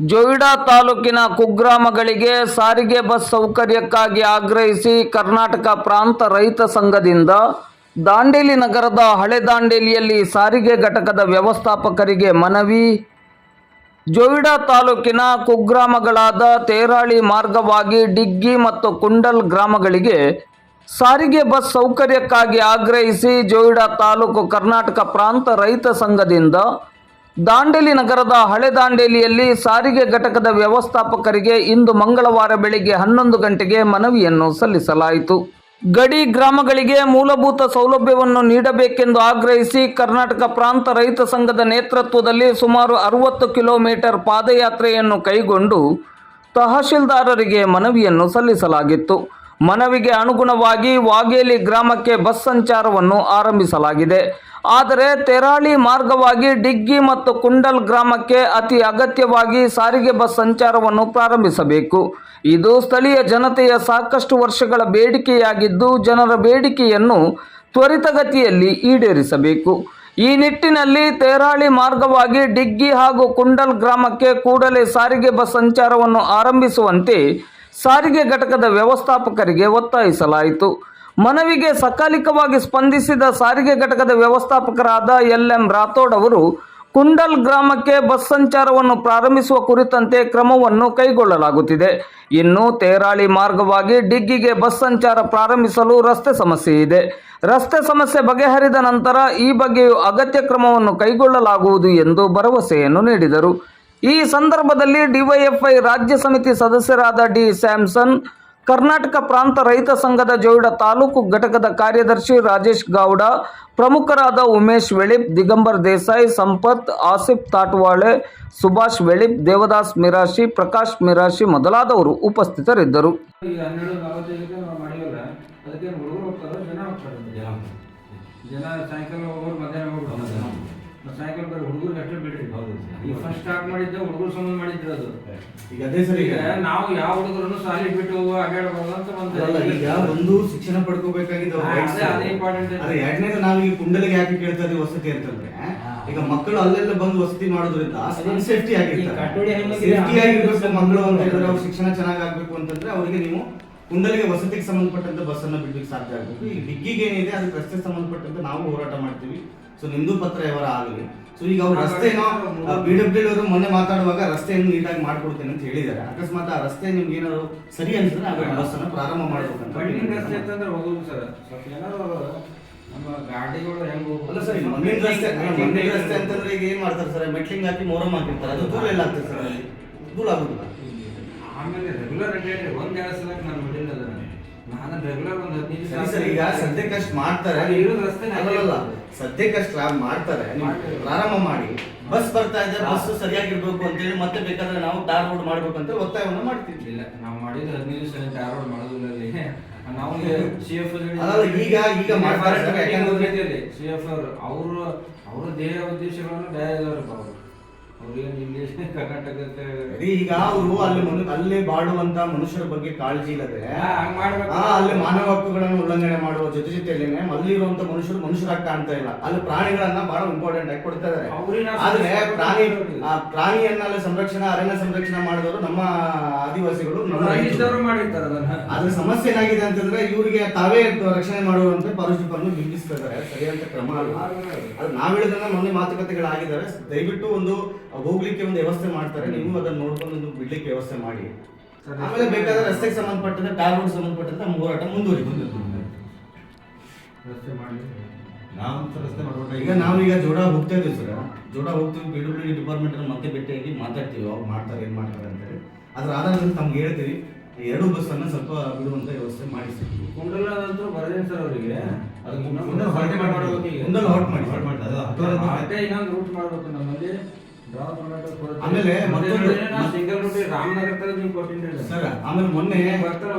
ಜೊಯಿಡಾ ತಾಲೂಕಿನ ಕುಗ್ರಾಮಗಳಿಗೆ ಸಾರಿಗೆ ಬಸ್ ಸೌಕರ್ಯಕ್ಕಾಗಿ ಆಗ್ರಹಿಸಿ ಕರ್ನಾಟಕ ಪ್ರಾಂತ ರೈತ ಸಂಘದಿಂದ ದಾಂಡೇಲಿ ನಗರದ ಹಳೆ ದಾಂಡೇಲಿಯಲ್ಲಿ ಸಾರಿಗೆ ಘಟಕದ ವ್ಯವಸ್ಥಾಪಕರಿಗೆ ಮನವಿ. ಜೊಯಿಡಾ ತಾಲೂಕಿನ ಕುಗ್ರಾಮಗಳಾದ ತೇರಾಳಿ ಮಾರ್ಗವಾಗಿ ಡಿಗ್ಗಿ ಮತ್ತು ಕುಂಡಲ್ ಗ್ರಾಮಗಳಿಗೆ ಸಾರಿಗೆ ಬಸ್ ಸೌಕರ್ಯಕ್ಕಾಗಿ ಆಗ್ರಹಿಸಿ ಜೋಯಿಡಾ ತಾಲೂಕು ಕರ್ನಾಟಕ ಪ್ರಾಂತ ರೈತ ಸಂಘದಿಂದ ದಾಂಡೇಲಿ ನಗರದ ಹಳೆ ದಾಂಡೇಲಿಯಲ್ಲಿ ಸಾರಿಗೆ ಘಟಕದ ವ್ಯವಸ್ಥಾಪಕರಿಗೆ ಇಂದು ಮಂಗಳವಾರ ಬೆಳಿಗ್ಗೆ ಹನ್ನೊಂದು ಗಂಟೆಗೆ ಮನವಿಯನ್ನು ಸಲ್ಲಿಸಲಾಯಿತು. ಗಡಿ ಗ್ರಾಮಗಳಿಗೆ ಮೂಲಭೂತ ಸೌಲಭ್ಯವನ್ನು ನೀಡಬೇಕೆಂದು ಆಗ್ರಹಿಸಿ ಕರ್ನಾಟಕ ಪ್ರಾಂತ ರೈತ ಸಂಘದ ನೇತೃತ್ವದಲ್ಲಿ ಸುಮಾರು ಅರವತ್ತು ಕಿಲೋಮೀಟರ್ ಪಾದಯಾತ್ರೆಯನ್ನು ಕೈಗೊಂಡು ತಹಶೀಲ್ದಾರರಿಗೆ ಮನವಿಯನ್ನು ಸಲ್ಲಿಸಲಾಗಿತ್ತು. ಮನವಿಗೆ ಅನುಗುಣವಾಗಿ ವಾಗೇಲಿ ಗ್ರಾಮಕ್ಕೆ ಬಸ್ ಸಂಚಾರವನ್ನು ಆರಂಭಿಸಲಾಗಿದೆ. ಆದರೆ ತೆರಾಳಿ ಮಾರ್ಗವಾಗಿ ಡಿಗ್ಗಿ ಮತ್ತು ಕುಂಡಲ್ ಗ್ರಾಮಕ್ಕೆ ಅತಿ ಅಗತ್ಯವಾಗಿ ಸಾರಿಗೆ ಬಸ್ ಸಂಚಾರವನ್ನು ಪ್ರಾರಂಭಿಸಬೇಕು. ಇದು ಸ್ಥಳೀಯ ಜನತೆಯ ಸಾಕಷ್ಟು ವರ್ಷಗಳ ಬೇಡಿಕೆಯಾಗಿದ್ದು ಜನರ ಬೇಡಿಕೆಯನ್ನು ತ್ವರಿತಗತಿಯಲ್ಲಿ ಈಡೇರಿಸಬೇಕು. ಈ ನಿಟ್ಟಿನಲ್ಲಿ ತೇರಾಳಿ ಮಾರ್ಗವಾಗಿ ಡಿಗ್ಗಿ ಹಾಗೂ ಕುಂಡಲ್ ಗ್ರಾಮಕ್ಕೆ ಕೂಡಲೇ ಸಾರಿಗೆ ಬಸ್ ಸಂಚಾರವನ್ನು ಆರಂಭಿಸುವಂತೆ ಸಾರಿಗೆ ಘಟಕದ ವ್ಯವಸ್ಥಾಪಕರಿಗೆ ಒತ್ತಾಯಿಸಲಾಯಿತು. ಮನವಿಗೆ ಸಕಾಲಿಕವಾಗಿ ಸ್ಪಂದಿಸಿದ ಸಾರಿಗೆ ಘಟಕದ ವ್ಯವಸ್ಥಾಪಕರಾದ ಎಲ್ ಎಂ ರಾಥೋಡ್ ಅವರು, ಕುಂಡಲ್ ಗ್ರಾಮಕ್ಕೆ ಬಸ್ ಸಂಚಾರವನ್ನು ಪ್ರಾರಂಭಿಸುವ ಕುರಿತಂತೆ ಕ್ರಮವನ್ನು ಕೈಗೊಳ್ಳಲಾಗುತ್ತಿದೆ. ಇನ್ನು ತೇರಾಳಿ ಮಾರ್ಗವಾಗಿ ಡಿಗ್ಗಿಗೆ ಬಸ್ ಸಂಚಾರ ಪ್ರಾರಂಭಿಸಲು ರಸ್ತೆ ಸಮಸ್ಯೆ ಇದೆ. ರಸ್ತೆ ಸಮಸ್ಯೆ ಬಗೆಹರಿದ ನಂತರ ಈ ಬಗ್ಗೆಯೂ ಅಗತ್ಯ ಕ್ರಮವನ್ನು ಕೈಗೊಳ್ಳಲಾಗುವುದು ಎಂದು ಭರವಸೆಯನ್ನು ನೀಡಿದರು. ಈ ಸಂದರ್ಭದಲ್ಲಿ ಡಿವೈಎಫ್ಐ ರಾಜ್ಯ ಸಮಿತಿ ಸದಸ್ಯರಾದ ಡಿ ಸ್ಯಾಮ್ಸನ್ ಕರ್ನಾಟಕ ಪ್ರಾಂತ ರೈತ ಸಂಘದ ಜೋಯಿಡ ತಾಲೂಕು ಘಟಕದ ಕಾರ್ಯದರ್ಶಿ ರಾಜೇಶ್ ಗೌಡ ಪ್ರಮುಖರಾದ ಉಮೇಶ್ ವೆಳಿಪ್ ದಿಗಂಬರ್ ದೇಸಾಯಿ ಸಂಪತ್ ಆಸಿಫ್ ತಾಟ್ವಾಳೆ ಸುಭಾಷ್ ವೆಳಿಪ್ ದೇವದಾಸ್ ಮಿರಾಶಿ ಪ್ರಕಾಶ್ ಮಿರಾಶಿ ಮೊದಲಾದವರು ಉಪಸ್ಥಿತರಿದ್ದರು. ಹುಡುಗರು ಮಾಡಿದ್ದೆ ಹುಡುಗರು ಸಂಬಂಧ ಮಾಡಿದ್ರು ಅದು. ಈಗ ಅದೇ ಸರಿ ಈಗ ನಾವು ಯಾವ ಹುಡುಗರನ್ನು ಶಾಲೆ ಬಿಟ್ಟು ಅಡ್ಡಾಡಬಹುದು ಅಂತ ಅಲ್ಲ, ಈಗ ಒಂದು ಶಿಕ್ಷಣ ಪಡ್ಕೋಬೇಕಾಗಿದ್ದು. ಅದೇ- ಎರಡನೇದು ನಾವು ಈಗ ಕುಂಡಲಿಗೆ ಯಾಕೆ ಕೇಳ್ತಾ ಇದೀವಿ ವಸತಿ ಅಂತಂದ್ರೆ ಈಗ ಮಕ್ಕಳು ಅಲ್ಲೆಲ್ಲ ಬಂದು ವಸತಿ ಮಾಡೋದ್ರಿಂದ ಸೇಫ್ಟಿ ಆಗಿರ್ತಾರೆ? ಸೇಫ್ಟಿ ಆಗಿರ್ಬೇಕು ಮಕ್ಕಳು ಅಂತ ಹೇಳಿದ್ರೆ ಅವ್ರ ಶಿಕ್ಷಣ ಚೆನ್ನಾಗಿ ಆಗ್ಬೇಕು ಅಂತಂದ್ರೆ ಅವರಿಗೆ ನೀವು ಕುಂಡಲಿಗೆ ವಸತಿಗೆ ಸಂಬಂಧಪಟ್ಟಂತ ಬಸ್ ಅನ್ನ ಬಿಡ್ಲಿಕ್ಕೆ ಸಾಧ್ಯ ಆಗ್ತದೆ ಈ ಡಿಗ್ಗಿಗೆ ಏನಿದೆ ಅದಕ್ಕೆ ರಸ್ತೆ ಸಂಬಂಧಪಟ್ಟಂತೆ ನಾವು ಹೋರಾಟ ಮಾಡ್ತೀವಿ. ಸೊ ನಿಮ್ದು ಪತ್ರ ವ್ಯವಹಾರ ಆಗಲಿ. ಸೊ ಈಗ ಅವ್ರು ರಸ್ತೆನೋ ಬಿ ಡಬ್ಲ್ಯೂ ಅವರು ಮೊನ್ನೆ ಮಾತಾಡುವಾಗ ರಸ್ತೆಯನ್ನು ನೀಟಾಗಿ ಮಾಡ್ಕೊಡ್ತೇನೆ ಅಂತ ಹೇಳಿದ್ದಾರೆ. ಅಕಸ್ಮಾತ್ ಆ ರಸ್ತೆ ನಿಮ್ಗೆ ಏನಾದ್ರು ಸರಿ ಅನ್ಸಿದ್ರೆ ಆ ಬಸ್ ಅನ್ನ ಪ್ರಾರಂಭ ಮಾಡ್ಬೇಕಂತ ರಸ್ತೆ ಅಂತಂದ್ರೆ ಹೋಗೋದು ಸರ್. ಸ್ವಲ್ಪ ಏನಾದ್ರು ನಮ್ಮ ಗಾಡಿಗಳು ಹೆಂಗ್? ಅಲ್ಲ ಸರ್ ಮಣ್ಣಿನ ರಸ್ತೆ ಮಣ್ಣಿನ ರಸ್ತೆ ಅಂತಂದ್ರೆ ಈಗ ಏನ್ ಮಾಡ್ತಾರೆ ಸರ್? ಮೆಟ್ಲಿಂಗ್ ಹಾಕಿ ಮೋರಂ ಹಾಕಿರ್ತಾರೆ. ಅದು ದೂರ ಎಲ್ಲ ಆಗ್ತದೆ ಸರ್ ಅಲ್ಲಿ. ಧೂಳ ಆಗುದಿಲ್ಲ. ಆಮೇಲೆ ರೆಗ್ಯುಲರ್ ಅಡ್ಡಾಡಿ ಒಂದ್ ಎರಡು ಸಲ ನಾನು ಸರಿ ಸರ್ ಈಗ ಸದ್ಯಕ್ಕೆ ಅಷ್ಟು ಮಾಡ್ತಾರೆ. ಅಲ್ಲಲ್ಲ ಸದ್ಯಕ್ಕೆ ಅಷ್ಟು ಮಾಡ್ತಾರೆ. ನೀವು ಮಾಡ್ತಾರೆ. ಪ್ರಾರಂಭ ಮಾಡಿ. ಬಸ್ ಬರ್ತಾ ಇದೆ ಬಸ್ ಸರಿಯಾಗಿರ್ಬೇಕು ಅಂತೇಳಿ ಮತ್ತೆ ಬೇಕಾದ್ರೆ ನಾವು ಟಾರ್ ರೋಡ್ ಮಾಡ್ಬೇಕು ಅಂತ ಒತ್ತಾಯವನ್ನು ಮಾಡ್ತಿದ್ವಿ. ಇಲ್ಲ ನಾವು ಮಾಡಿದ್ರೆ ಹದಿನೈದು ಸಲ ರೋಡ್ ಮಾಡೋದಿಲ್ಲ ಅಲ್ಲಿ ನಾವು ಸಿ ಎಫ್ ಅಲ್ಲ, ಈಗ- ಈಗ ಮಾಡ್ತಾರೆ ಯಾಕಂದ್ರೆ- ಸಿ ಎಫ್ ಅವರು ಅವರು ಅವರ ದೇಹ ಉದ್ದೇಶಗಳನ್ನು ಬೇರೆ ಇದಾವ್ರಪ್ಪ ಅವರು ಈಗ ಅವರು ಅಲ್ಲಿ ಅಲ್ಲಿ ಬಾಳುವಂತ ಮನುಷ್ಯರ ಬಗ್ಗೆ ಕಾಳಜಿ ಇಲ್ಲದೆ ಅಲ್ಲಿ ಮಾನವ ಹಕ್ಕುಗಳನ್ನು ಉಲ್ಲಂಘನೆ ಮಾಡುವ ಜೊತೆ ಜೊತೆಯಲ್ಲೇನೆ ಅಲ್ಲಿರುವಂತ ಮನುಷ್ಯರು ಮನುಷ್ಯರಾಗಿ ಕಾಣ್ತಾ ಇಲ್ಲ. ಅಲ್ಲಿ ಪ್ರಾಣಿಗಳನ್ನ ಬಹಳ ಇಂಪಾರ್ಟೆಂಟ್ ಆಗಿ ಕೊಡ್ತಾ ಇದಾರೆ ಆದ್ರೆ ಪ್ರಾಣಿ. ಆ ಪ್ರಾಣಿಯನ್ನ ಅಲ್ಲಿ ಸಂರಕ್ಷಣಾ ಅರಣ್ಯ ಸಂರಕ್ಷಣೆ ಮಾಡಿದವರು ನಮ್ಮ ಆದಿವಾಸಿಗಳು ಅದ್ರ ಸಮಸ್ಯೆ ಏನಾಗಿದೆ ಅಂತಂದ್ರೆ ಇವರಿಗೆ ತಾವೇ ರಕ್ಷಣೆ ಮಾಡುವಂತೆ ಡಿಪಾರ್ಟ್ಮೆಂಟ್ ಬಿಂಬಿಸ್ತಾ ಇದಾರೆ ಸರಿಯಾದ ಕ್ರಮ ಅಲ್ಲ ಅದು ನಾವ್ ಹೇಳಿದ್ರೆ ಮೊನ್ನೆ ಮಾತುಕತೆಗಳಾಗಿದ್ದಾರೆ ದಯವಿಟ್ಟು ಒಂದು ಹೋಗ್ಲಿಕ್ಕೆ ಒಂದು ವ್ಯವಸ್ಥೆ ಮಾಡ್ತಾರೆ. ನೀವು ಅದನ್ನ ನೋಡ್ಕೊಂಡು ಒಂದು ಬಿಡ್ಲಿಕ್ಕೆ ವ್ಯವಸ್ಥೆ ಮಾಡಿ. ಸರಿ. ಆಮೇಲೆ ಬೇಕಾದ್ರೆ ರಸ್ತೆಗೆ ಸಂಬಂಧಪಟ್ಟಂತೆ ಟಾರ್ ರೋಡ್ ಸಂಬಂಧಪಟ್ಟಂತೆ ನಮ್ಮ ಹೋರಾಟ ಮುಂದುವರಿ ರಸ್ತೆ ಮಾಡಿ. ನಾವು ರಸ್ತೆ ಮಾಡ್ಬೇಕು ಈಗ ನಾವೀಗ ಜೋಡ ಹೋಗ್ತಾ ಇದ್ದೀವಿ ಸರ್. ಜೋಡ ಹೋಗ್ತೀವಿ ಪಿ ಡಬ್ಲ್ಯೂ ಡಿ ಡಿಪಾರ್ಟ್ಮೆಂಟ್ ಮತ್ತೆ ಭೇಟಿಯಾಗಿ ಮಾತಾಡ್ತೀವಿ. ಅವ್ರು ಮಾಡ್ತಾರೆ ಏನು ಮಾಡ್ತಾರೆ ಅಂತೇಳಿ. ಅದ್ರ ಆಧಾರದಲ್ಲಿ ತಮ್ಗೆ ಹೇಳ್ತೀವಿ ಈ ಎರಡು ಬಸ್ಸನ್ನು ಅನ್ನ ಸ್ವಲ್ಪ ಬಿಡುವಂತ ವ್ಯವಸ್ಥೆ ಮಾಡಿಸಿ. ಕುಂಡಲದಂತೂ ಬರದೇನು ಸರ್ ಅವರಿಗೆ. ಅದಕ್ಕೆ ಕುಂಡಲ ಹೊರಟೆ ಮಾಡಿ ಈಗ. ಕುಂಡಲ ಹೊರಟೆ ಮಾಡಿ. ಹೊರಟೆ ಮಾಡಿ. ಅದು ಹತ್ತುವರೆ ಮತ್ತೆ ಇನ್ನೊಂದು ರೂಟ್ ಮಾಡಬೇಕು ನಮ್ಮಲ್ಲಿ. ಆಮೇಲೆ ಮತ್ತೊಂದು- ಸಿಂಗಲ್ ರೂಟ್ ರಾಮನಗರ ತರ ನೀವು ಕೊಟ್ಟಿದ್ರಿ ಸರ್ ಆಮೇಲೆ ಮೊನ್ನೆ ಬರ್ತಾರ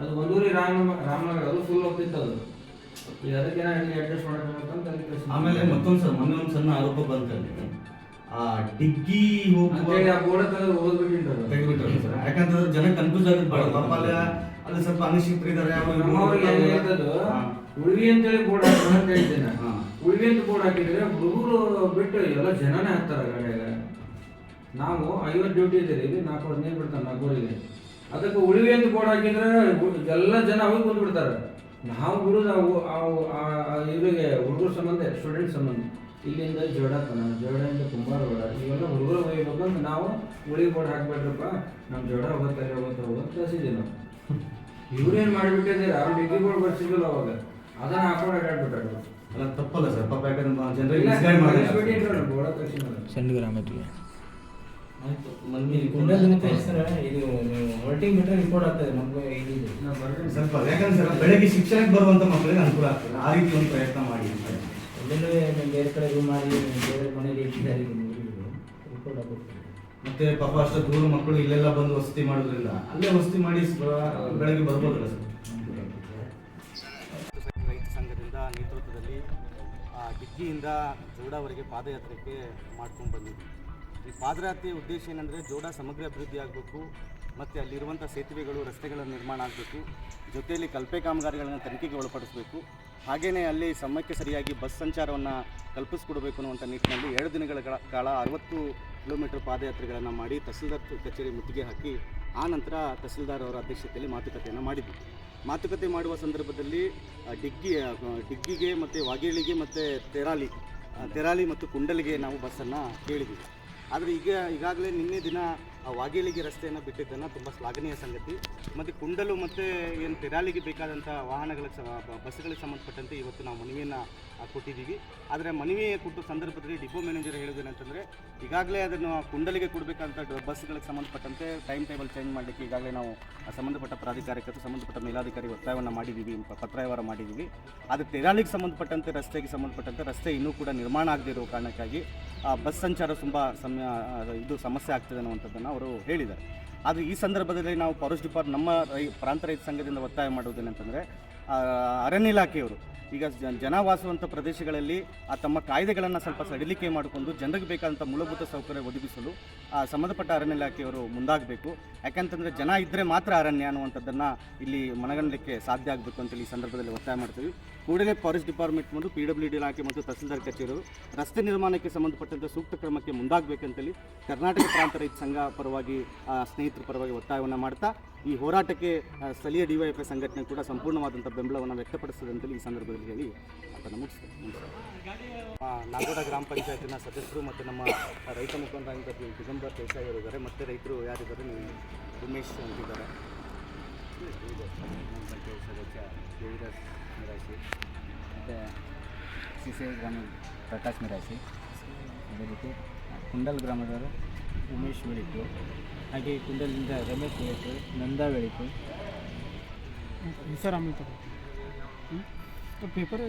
ಅದು ಒಂದೂರಿ ರಾಮ ರಾಮನಗರ ಅದು ಫುಲ್ ಹೋಗ್ತಿತ್ತು ಅದು. ಈಗ ಅದಕ್ಕೆ ನಾನು ಇಲ್ಲಿ ಅಡ್ಜಸ್ಟ್ ಮಾಡಬೇಕಂತ ಆಮೇಲೆ ಮತ್ತೊಂದು ಸರ್ ಮೊನ್ನೆ ಒಂದು ಸಣ್ಣ ಆರೋಪ ಬಂತಲ್ಲಿ ಆ ಡಿಗ್ಗಿ ಹೋಗಿ ಆ ಬೋರ್ಡ್ ತೆಗೆದು ತೆಗೆದ್ಬಿಟ್ರಲ್ಲ ಸರ್. ಯಾಕಂತಂದ್ರೆ ಜನ ಕನ್ಫ್ಯೂಸ್ ಆಗುತ್ತೆ ಬಹಳ ಪಾಪ ಅಲ್ಲಿ ಸ್ವಲ್ಪ ಅನಿಶ್ಚಿತರಿದ್ದಾರೆ. ಉಳ್ವಿ ಅಂತೇಳಿ ಬೋರ್ಡ್ ಹಾಕೋಣ ಅಂತ ಹೇಳ್ತೇನೆ. ಉಳ್ವಿ ಅಂತ ಬೋರ್ಡ್ ಹಾಕಿದ್ರೆ ಹುಡುಗರು ಬಿಟ್ಟು ಎಲ್ಲ ಜನನೇ ಹಾಕ್ತಾರೆ ಗಾಡಿಯಾಗ. ನಾವು ಐವತ್ತು ಡ್ಯೂಟಿ ಇದ್ದೀರಿ ಇಲ್ಲಿ ನಾಲ್ಕು ಹದಿನೈದು ಬಿಡ್ತಾರೆ ನಾಲ್ಕೂರಿಗೆ ಅದಕ್ಕೆ ಉಳಿವಿ ಅಂತ ಬೋರ್ಡ್ ಹಾಕಿದ್ರೆ ಎಲ್ಲ ಜನ ಬಂದು ಬಿಡ್ತಾರೆ ನಾವು ಬಿಡೋದು ಅವು ಅವು ಆ- ಇವರಿಗೆ ಹುಡುಗರ ಸಂಬಂಧ ಸ್ಟೂಡೆಂಟ್ ಸಂಬಂಧ. ಇಲ್ಲಿಂದ ಜೋಡತನ ಜೋಡಿಂದ ಬೇಡ ಇವೆಲ್ಲ ಹುಡುಗರು ಹೋಗಿ ಅಂತ ನಾವು ಉಳಿ ಬೋರ್ಡ್ ಹಾಕ್ಬೇಡ್ರಪ್ಪ. ನಮ್ಮ ಜೋಡ ಹೋಗ್ತಾರೆ ಹೋಗುತ್ತೆ ಹೋಗುತ್ತೆ ಕಳಿಸಿದ್ದೀವಿ ನಾವು. ಇವ್ರೇನು ಮಾಡಿಬಿಟ್ಟಿದ್ದಾರೆ ಅವ್ರ ಡಿಗ್ರಿ ಬರ್ತಿದ್ದಿಲ್ಲ ಅವಾಗ. ಅದನ್ನ ಹಾಕೊಂಡು ಅಡ್ಡಾಡ್ಬಿಟ್ಟು ಅಲ್ಲ ತಪ್ಪಲ್ಲ ಸರ್. ಪಾಪ ಯಾಕಂದ್ರೆ ಜನರಿಗೆ ಮಿಸ್ಗೈಡ್ ಕುಂಡಲಿನ ಇದು ನೀವು ಹೊರಟಿಗೆ ಬಿಟ್ಟರೆ ರಿಪೋರ್ಟ್ ಆಗ್ತದೆ ನಮ್ಗೆ ಇದಿದೆ ಸ್ವಲ್ಪ ಯಾಕಂದ್ರೆ ಸರ್ ಬೆಳಗ್ಗೆ ಶಿಕ್ಷಣಕ್ಕೆ ಬರುವಂತ ಮಕ್ಕಳಿಗೆ ಅನುಕೂಲ ಆಗ್ತದೆ. ಆ ರೀತಿ ಒಂದು ಪ್ರಯತ್ನ ಮಾಡಿ ನೀವು ಬೇರೆ ಕಡೆ ರೂಮ್ ಮಾಡಿ ಬೇರೆ ಮನೇಲಿ ಇಟ್ಟಿದ್ದಾರೆ ರಿಪೋರ್ಟ್ ಹಾಕೋದು ಮತ್ತೆ ಪಾಪ ಅಷ್ಟು ದೂರ ಮಕ್ಕಳು ಇಲ್ಲೆಲ್ಲ ಬಂದು ವಸತಿ ಮಾಡೋದ್ರಿಂದ ಅಲ್ಲೇ ವಸತಿ ಮಾಡಿ ಬೆಳಗ್ಗೆ ಬರ್ಬೋದಲ್ಲ ಸರ್? ರೈತ ಸಂಘದಿಂದ ನೇತೃತ್ವದಲ್ಲಿ ಡಿಗ್ಗಿಯಿಂದ ಜೋಡಾವರೆಗೆ ಪಾದಯಾತ್ರೆಗೆ ಮಾಡ್ಕೊಂಡು ಬಂದಿದ್ವಿ. ಈ ಪಾದಯಾತ್ರೆ ಉದ್ದೇಶ ಏನಂದರೆ ಜೋಡ ಸಮಗ್ರ ಅಭಿವೃದ್ಧಿ ಆಗಬೇಕು, ಮತ್ತು ಅಲ್ಲಿರುವಂಥ ಸೇತುವೆಗಳು, ರಸ್ತೆಗಳ ನಿರ್ಮಾಣ ಆಗಬೇಕು, ಜೊತೆಯಲ್ಲಿ ಕಲ್ಪೆ ಕಾಮಗಾರಿಗಳನ್ನು ತನಿಖೆಗೆ ಒಳಪಡಿಸಬೇಕು. ಹಾಗೆಯೇ ಅಲ್ಲಿ ಸಮಯಕ್ಕೆ ಸರಿಯಾಗಿ ಬಸ್ ಸಂಚಾರವನ್ನು ಕಲ್ಪಿಸ್ಕೊಡ್ಬೇಕು ಅನ್ನುವಂಥ ನಿಟ್ಟಿನಲ್ಲಿ ಎರಡು ದಿನಗಳ ಕಾಲ ಅರವತ್ತು ಕಿಲೋಮೀಟರ್ ಪಾದಯಾತ್ರೆಗಳನ್ನು ಮಾಡಿ ತಹಸೀಲ್ದಾರ್ ಕಚೇರಿ ಮುತ್ತಿಗೆ ಹಾಕಿ, ಆ ನಂತರ ತಹಸೀಲ್ದಾರ್ ಅವರ ಅಧ್ಯಕ್ಷತೆಯಲ್ಲಿ ಮಾತುಕತೆಯನ್ನು ಮಾಡಿದ್ವಿ. ಮಾತುಕತೆ ಮಾಡುವ ಸಂದರ್ಭದಲ್ಲಿ ಡಿಗ್ಗಿ ಡಿಗ್ಗಿಗೆ ಮತ್ತು ವಾಗೇಳಿಗೆ ಮತ್ತು ತೆರಾಲಿ ತೆರಾಲಿ ಮತ್ತು ಕುಂಡಲಿಗೆ ನಾವು ಬಸ್ಸನ್ನು ಕೇಳಿದ್ವಿ. ಆದರೆ ಈಗ, ಈಗಾಗಲೇ ನಿನ್ನೆ ದಿನ ವಾಗೇಳಿಗೆ ರಸ್ತೆಯನ್ನು ಬಿಟ್ಟಿದ್ದನ್ನು ತುಂಬ ಶ್ಲಾಘನೀಯ ಸಂಗತಿ. ಮತ್ತು ಕುಂಡಲು ಮತ್ತು ಏನು ತೆರಾಲಿಗೆ ಬೇಕಾದಂಥ ವಾಹನಗಳಿಗೆ ಬಸ್ಗಳಿಗೆ ಸಂಬಂಧಪಟ್ಟಂತೆ ಇವತ್ತು ನಾವು ಮನವಿಯನ್ನು ಕೊಟ್ಟಿದ್ದೀವಿ. ಆದರೆ ಮನವಿ ಕೊಟ್ಟ ಸಂದರ್ಭದಲ್ಲಿ ಡಿಪೋ ಮ್ಯಾನೇಜರ್ ಹೇಳೋದೇನಂತಂದರೆ ಈಗಾಗಲೇ ಅದನ್ನು ಕುಂಡಲಿಗೆ ಕೊಡಬೇಕಂತ ಬಸ್ಗಳಿಗೆ ಸಂಬಂಧಪಟ್ಟಂತೆ ಟೈಮ್ ಟೇಬಲ್ ಚೇಂಜ್ ಮಾಡಲಿಕ್ಕೆ ಈಗಾಗಲೇ ನಾವು ಸಂಬಂಧಪಟ್ಟ ಪ್ರಾಧಿಕಾರಕ್ಕೆ ಸಂಬಂಧಪಟ್ಟ ಮೇಲಾಧಿಕಾರಿ ಒತ್ತಾಯವನ್ನು ಮಾಡಿದ್ದೀವಿ ಪತ್ರ ಪತ್ರವ್ಯವಹಾರ ಮಾಡಿದ್ದೀವಿ. ಆದರೆ ತೆರಾಲಿಗೆ ಸಂಬಂಧಪಟ್ಟಂತೆ, ರಸ್ತೆಗೆ ಸಂಬಂಧಪಟ್ಟಂತೆ ರಸ್ತೆ ಇನ್ನೂ ಕೂಡ ನಿರ್ಮಾಣ ಆಗದಿರೋ ಕಾರಣಕ್ಕಾಗಿ, ಆ, ಬಸ್ ಸಂಚಾರ ತುಂಬ ಸಮಯ ಇದು ಸಮಸ್ಯೆ ಆಗ್ತದೆ ಅನ್ನುವಂಥದ್ದನ್ನು ಅವರು ಹೇಳಿದ್ದಾರೆ. ಆದರೆ ಈ ಸಂದರ್ಭದಲ್ಲಿ ನಾವು ಫಾರೆಸ್ಟ್ ಡಿಪಾರ್ಟ್ ನಮ್ಮ ರೈ, ಪ್ರಾಂತ ರೈತ ಸಂಘದಿಂದ ಒತ್ತಾಯ ಮಾಡುವುದೇನೆಂತಂದರೆ ಅರಣ್ಯ ಇಲಾಖೆಯವರು, ಈಗ ಜನ ವಾಸುವಂಥ ಪ್ರದೇಶಗಳಲ್ಲಿ, ಆ, ತಮ್ಮ ಕಾಯ್ದೆಗಳನ್ನು ಸ್ವಲ್ಪ ಸಡಿಲಿಕೆ ಮಾಡಿಕೊಂಡು ಜನರಿಗೆ ಬೇಕಾದಂಥ ಮೂಲಭೂತ ಸೌಕರ್ಯ ಒದಗಿಸಲು, ಆ, ಸಂಬಂಧಪಟ್ಟ ಅರಣ್ಯ ಇಲಾಖೆಯವರು ಮುಂದಾಗಬೇಕು. ಯಾಕಂತಂದರೆ ಜನ ಇದ್ದರೆ ಮಾತ್ರ ಅರಣ್ಯ ಅನ್ನುವಂಥದ್ದನ್ನು ಇಲ್ಲಿ ಮನಗಣಲಿಕ್ಕೆ ಸಾಧ್ಯ ಆಗಬೇಕು ಅಂತೇಳಿ ಈ ಸಂದರ್ಭದಲ್ಲಿ ಒತ್ತಾಯ ಮಾಡ್ತೀವಿ. ಕೂಡಲೇ ಫಾರೆಸ್ಟ್ ಡಿಪಾರ್ಟ್ಮೆಂಟ್ ಮತ್ತು ಪಿ ಡಬ್ಲ್ಯೂ ಡಿ ಇಲಾಖೆ ಮತ್ತು ತಹಸೀಲ್ದಾರ್ ಕಚೇರಿ ರಸ್ತೆ ನಿರ್ಮಾಣಕ್ಕೆ ಸಂಬಂಧಪಟ್ಟಂತೆ ಸೂಕ್ತ ಕ್ರಮಕ್ಕೆ ಮುಂದಾಗಬೇಕಂತೇಳಿ ಕರ್ನಾಟಕ ಪ್ರಾಂತ ರೈತ ಸಂಘ ಪರವಾಗಿ ಸ್ನೇಹಿತರ ಪರವಾಗಿ ಒತ್ತಾಯವನ್ನು ಮಾಡ್ತಾ, ಈ ಹೋರಾಟಕ್ಕೆ ಸ್ಥಳೀಯ ಡಿವೈಎಫ್ಐ ಸಂಘಟನೆ ಕೂಡ ಸಂಪೂರ್ಣವಾದಂಥ ಬೆಂಬಲವನ್ನು ವ್ಯಕ್ತಪಡಿಸ್ತದೆ ಅಂತೇಳಿ ಈ ಸಂದರ್ಭದಲ್ಲಿ ಹೇಳಿ ಅದನ್ನು ಮುಗಿಸ್ತೇನೆ. ನಾಗೋಡ ಗ್ರಾಮ ಪಂಚಾಯತಿನ ಸದಸ್ಯರು ಮತ್ತು ನಮ್ಮ ರೈತ ಮುಖಂಡರಾಗಿದ್ದ ದಿಗಂಬರ್ ದೇಸಾಯಿ ಅವರಿದ್ದಾರೆ ಮತ್ತು ರೈತರು ಯಾರಿದ್ದಾರೆ ಉಮೇಶ್ ಅಂತಿದ್ದಾರೆ. ಪಂಚಾಯತ್ ಸದಸ್ಯ ದೇವರಾಜ್ ಮಿರಾಶಿ ಮತ್ತು ಸಿಸಿ ಪ್ರಕಾಶ್ ಮಿರಾಶಿ ಅದೇ ರೀತಿ ಕುಂಡಲ್ ಗ್ರಾಮದವರು ಉಮೇಶ್ ಬೆಳಿತು ಹಾಗೆ ಕುಂಡಲಿಂದ ರಮೇಶ್ ಬೆಳಿತು ನಂದಾ ಬೆಳಿತು ಸರ್ ಆಮೇಲೆ ಪೇಪರ್